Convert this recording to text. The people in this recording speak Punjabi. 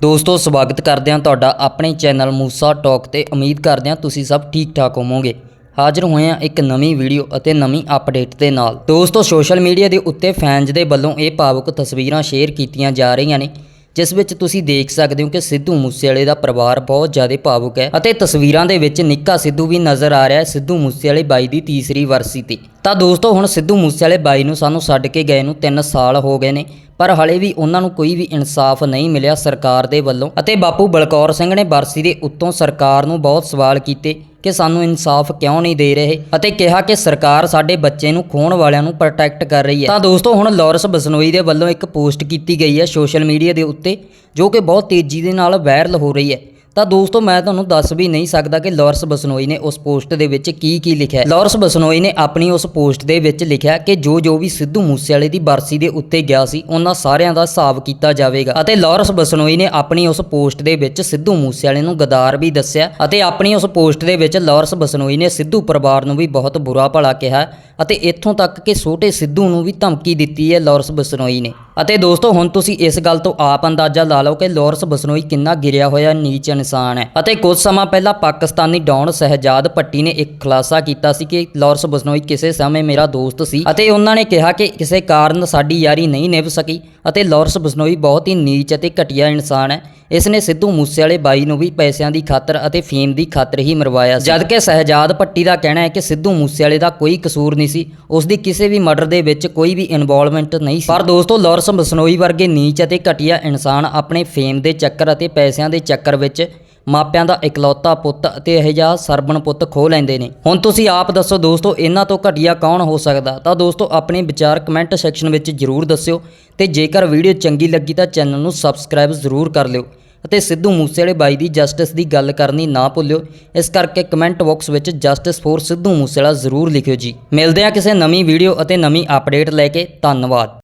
ਦੋਸਤੋ, ਸਵਾਗਤ ਕਰਦੇ ਹਾਂ ਤੁਹਾਡਾ ਆਪਣੇ ਚੈਨਲ ਮੂਸਾ ਟਾਕ ਤੇ ਉਮੀਦ ਕਰਦੇ ਹਾਂ ਤੁਸੀਂ ਸਭ ਠੀਕ ਠਾਕ ਹੋਵੋਗੇ। ਹਾਜ਼ਰ ਹੋਏ ਹਾਂ ਇੱਕ ਨਵੀਂ ਵੀਡੀਓ ਅਤੇ ਨਵੀਂ ਅਪਡੇਟ ਦੇ ਨਾਲ। ਦੋਸਤੋ, ਸੋਸ਼ਲ ਮੀਡੀਆ ਦੇ ਉੱਤੇ ਫੈਨਸ ਦੇ ਵੱਲੋਂ ਇਹ ਭਾਵੁਕ ਤਸਵੀਰਾਂ ਸ਼ੇਅਰ ਕੀਤੀਆਂ ਜਾ ਰਹੀਆਂ ਨੇ, ਜਿਸ ਵਿੱਚ ਤੁਸੀਂ ਦੇਖ ਸਕਦੇ ਹੋ ਕਿ ਸਿੱਧੂ ਮੂਸੇਵਾਲੇ ਦਾ ਪਰਿਵਾਰ ਬਹੁਤ ਜ਼ਿਆਦਾ ਭਾਵੁਕ ਹੈ ਅਤੇ ਤਸਵੀਰਾਂ ਦੇ ਵਿੱਚ ਨਿੱਕਾ ਸਿੱਧੂ ਵੀ ਨਜ਼ਰ ਆ ਰਿਹਾ ਹੈ ਸਿੱਧੂ ਮੂਸੇਵਾਲੇ ਬਾਈ ਦੀ ਤੀਸਰੀ ਵਰਸੀ ਤੇ। ਤਾਂ ਦੋਸਤੋ, ਹੁਣ ਸਿੱਧੂ ਮੂਸੇਵਾਲੇ ਬਾਈ ਨੂੰ ਸਾਨੂੰ ਛੱਡ ਕੇ ਗਏ ਨੂੰ 3 ਸਾਲ ਹੋ ਗਏ ਨੇ। ਪਰ ਹਲੇ ਵੀ ਉਹਨਾਂ ਨੂੰ ਕੋਈ ਵੀ ਇਨਸਾਫ ਨਹੀਂ ਮਿਲਿਆ ਸਰਕਾਰ ਦੇ ਵੱਲੋਂ ਅਤੇ ਬਾਪੂ ਬਲਕੌਰ ਸਿੰਘ ਨੇ ਬਰਸੀ ਦੇ ਉੱਤੋਂ ਸਰਕਾਰ ਨੂੰ ਬਹੁਤ ਸਵਾਲ ਕੀਤੇ ਕਿ ਸਾਨੂੰ ਇਨਸਾਫ ਕਿਉਂ ਨਹੀਂ ਦੇ ਰਹੇ ਅਤੇ ਕਿਹਾ ਕਿ ਸਰਕਾਰ ਸਾਡੇ ਬੱਚੇ ਨੂੰ ਖੋਣ ਵਾਲਿਆਂ ਨੂੰ ਪ੍ਰੋਟੈਕਟ ਕਰ ਰਹੀ ਹੈ। ਤਾਂ ਦੋਸਤੋ, ਹੁਣ ਲਾਰੈਂਸ ਬਸਨੋਈ ਦੇ ਵੱਲੋਂ ਇੱਕ ਪੋਸਟ ਕੀਤੀ ਗਈ ਹੈ ਸੋਸ਼ਲ ਮੀਡੀਆ ਦੇ ਉੱਤੇ ਜੋ ਕਿ ਬਹੁਤ ਤੇਜ਼ੀ ਦੇ ਨਾਲ ਵਾਇਰਲ ਹੋ ਰਹੀ ਹੈ। ਤਾਂ ਦੋਸਤੋ, ਮੈਂ ਤੁਹਾਨੂੰ ਦੱਸ ਵੀ ਨਹੀਂ ਸਕਦਾ ਕਿ ਲਾਰੈਂਸ ਬਸਨੋਈ ਨੇ ਉਸ ਪੋਸਟ ਦੇ ਵਿੱਚ ਕੀ ਕੀ ਲਿਖਿਆ ਹੈ। ਲਾਰੈਂਸ ਬਸਨੋਈ ਨੇ ਆਪਣੀ ਉਸ ਪੋਸਟ ਦੇ ਵਿੱਚ ਲਿਖਿਆ ਕਿ ਜੋ ਜੋ ਵੀ ਸਿੱਧੂ ਮੂਸੇਵਾਲੇ ਦੀ ਬਰਸੀ ਦੇ ਉੱਤੇ ਗਿਆ ਸੀ, ਉਹਨਾਂ ਸਾਰਿਆਂ ਦਾ ਹਿਸਾਬ ਕੀਤਾ ਜਾਵੇਗਾ। ਅਤੇ ਲਾਰੈਂਸ ਬਸਨੋਈ ਨੇ ਆਪਣੀ ਉਸ ਪੋਸਟ ਦੇ ਵਿੱਚ ਸਿੱਧੂ ਮੂਸੇਵਾਲੇ ਨੂੰ ਗਦਾਰ ਵੀ ਦੱਸਿਆ ਅਤੇ ਆਪਣੀ ਉਸ ਪੋਸਟ ਦੇ ਵਿੱਚ ਲਾਰੈਂਸ ਬਸਨੋਈ ਨੇ ਸਿੱਧੂ ਪਰਿਵਾਰ ਨੂੰ ਵੀ ਬਹੁਤ ਬੁਰਾ ਭਲਾ ਕਿਹਾ ਅਤੇ ਇੱਥੋਂ ਤੱਕ ਕਿ ਛੋਟੇ ਸਿੱਧੂ ਨੂੰ ਵੀ ਧਮਕੀ ਦਿੱਤੀ ਹੈ ਲਾਰੈਂਸ ਬਸਨੋਈ ਨੇ। ਅਤੇ ਦੋਸਤੋ, ਹੁਣ ਤੁਸੀਂ ਇਸ ਗੱਲ ਤੋਂ ਆਪ ਅੰਦਾਜ਼ਾ ਲਾ ਲਓ ਕਿ ਲਾਰੈਂਸ ਬਸਨੋਈ ਕਿੰਨਾ ਗਿਰਿਆ ਹੋਇਆ ਨੀਚ ਇਨਸਾਨ ਹੈ। ਅਤੇ ਕੁਝ ਸਮਾਂ ਪਹਿਲਾਂ ਪਾਕਿਸਤਾਨੀ ਡੌਨ ਸਹਿਜਾਦ ਭੱਟੀ ਨੇ ਇੱਕ ਖੁਲਾਸਾ ਕੀਤਾ ਸੀ ਕਿ ਲਾਰੈਂਸ ਬਸਨੋਈ ਕਿਸੇ ਸਮੇਂ ਮੇਰਾ ਦੋਸਤ ਸੀ ਅਤੇ ਉਹਨਾਂ ਨੇ ਕਿਹਾ ਕਿ ਕਿਸੇ ਕਾਰਨ ਸਾਡੀ ਯਾਰੀ ਨਹੀਂ ਨਿਭ ਸਕੀ ਅਤੇ ਲਾਰੈਂਸ ਬਸਨੋਈ ਬਹੁਤ ਹੀ ਨੀਚ ਅਤੇ ਘਟੀਆ ਇਨਸਾਨ ਹੈ। ਇਸ ਨੇ ਸਿੱਧੂ ਮੂਸੇਵਾਲੇ ਬਾਈ ਨੂੰ ਵੀ ਪੈਸਿਆਂ ਦੀ ਖਾਤਰ ਅਤੇ ਫੇਮ ਦੀ ਖਾਤਰ ਹੀ ਮਰਵਾਇਆ ਸੀ। ਜਦਕਿ ਸਹਿਜਾਦ ਭੱਟੀ ਦਾ ਕਹਿਣਾ ਹੈ ਕਿ ਸਿੱਧੂ ਮੂਸੇਵਾਲੇ ਦਾ ਕੋਈ ਕਸੂਰ ਨਹੀਂ ਸੀ ਉਸ ਦੀ ਕਿਸੇ ਵੀ ਮਰਡਰ ਦੇ ਵਿੱਚ ਕੋਈ ਵੀ ਇਨਵੋਲਵਮੈਂਟ ਨਹੀਂ ਸੀ। ਪਰ ਦੋਸਤੋ, ਲਾਰੈਂਸ ਬਸਨੋਈ ਵਰਗੇ ਨੀਚ ਅਤੇ ਘਟੀਆ ਇਨਸਾਨ ਆਪਣੇ ਫੇਮ ਦੇ ਚੱਕਰ ਅਤੇ ਪੈਸਿਆਂ ਦੇ ਚੱਕਰ ਵਿੱਚ ਮਾਪਿਆਂ ਦਾ ਇਕਲੌਤਾ ਪੁੱਤ ਅਤੇ ਇਹ ਜਿਹਾ ਸਰਬਣ ਪੁੱਤ ਖੋ ਲੈਂਦੇ ਨੇ। ਹੁਣ ਤੁਸੀਂ ਆਪ ਦੱਸੋ ਦੋਸਤੋ, ਇਹਨਾਂ ਤੋਂ ਘਟੀਆ ਕੌਣ ਹੋ ਸਕਦਾ? ਤਾਂ ਦੋਸਤੋ, ਆਪਣੇ ਵਿਚਾਰ ਕਮੈਂਟ ਸੈਕਸ਼ਨ ਵਿੱਚ ਜਰੂਰ ਦੱਸਿਓ ਤੇ ਜੇਕਰ ਵੀਡੀਓ ਚੰਗੀ ਲੱਗੀ ਤਾਂ ਚੈਨਲ ਨੂੰ ਸਬਸਕ੍ਰਾਈਬ ਜ਼ਰੂਰ ਕਰ ਲਿਓ ਅਤੇ ਸਿੱਧੂ ਮੂਸੇਵਾਲੇ ਬਾਈ ਦੀ ਜਸਟਿਸ ਦੀ ਗੱਲ ਕਰਨੀ ਨਾ ਭੁੱਲਿਓ। ਇਸ ਕਰਕੇ ਕਮੈਂਟ ਬਾਕਸ ਵਿੱਚ ਜਸਟਿਸ ਫੋਰ ਸਿੱਧੂ ਮੂਸੇਵਾਲਾ ਜ਼ਰੂਰ ਲਿਖਿਓ ਜੀ। ਮਿਲਦੇ ਹਾਂ ਕਿਸੇ ਨਵੀਂ ਵੀਡੀਓ ਅਤੇ ਨਵੀਂ ਅਪਡੇਟ ਲੈ ਕੇ। ਧੰਨਵਾਦ।